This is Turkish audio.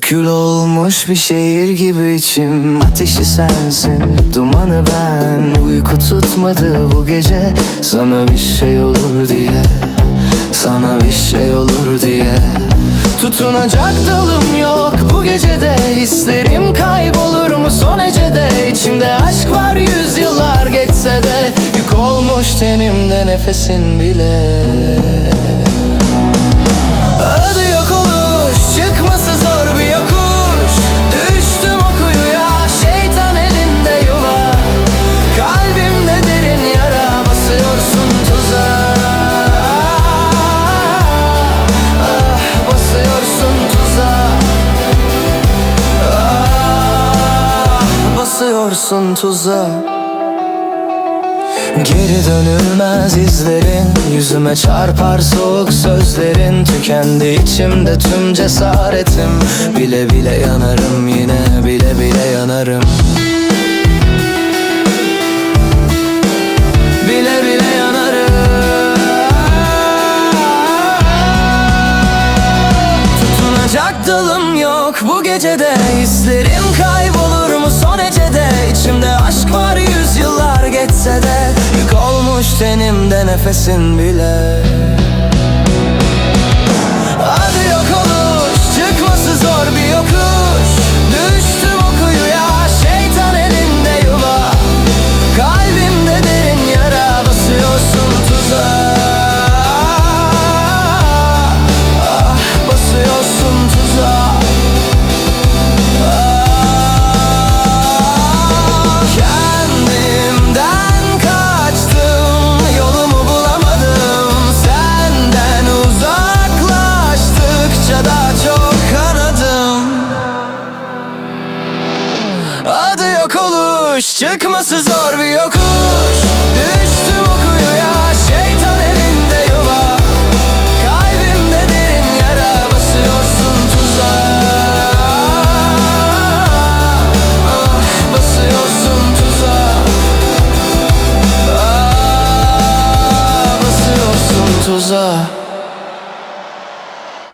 Kül olmuş bir şehir gibi içim. Ateşi sensin, dumanı ben. Uyku tutmadı bu gece. Sana bir şey olur diye Sana bir şey olur diye. Tutunacak dalım yok bu gecede. Hislerim kaybolur mu son ecede? İçimde aşk var yüzyıllar geçse de. Yük olmuş tenimde nefesin bile Basıyorsun tuzağa Geri dönülmez izlerin. Yüzüme çarpar soğuk sözlerin. Tükendi içimde tüm cesaretim. Bile bile yanarım yine bile bile yanarım. Dalım yok bu gecede. Hislerim kaybolur mu son ecede İçimde aşk var yüzyıllar geçse de Yük olmuş tenimde nefesin bile Çıkması zor bir yokuş. Düştüm o kuyuya Şeytan elinde yuva. Kalbimde derin yara Basıyorsun tuzağa Ah, Basıyorsun tuzağa Ah, Basıyorsun tuzağa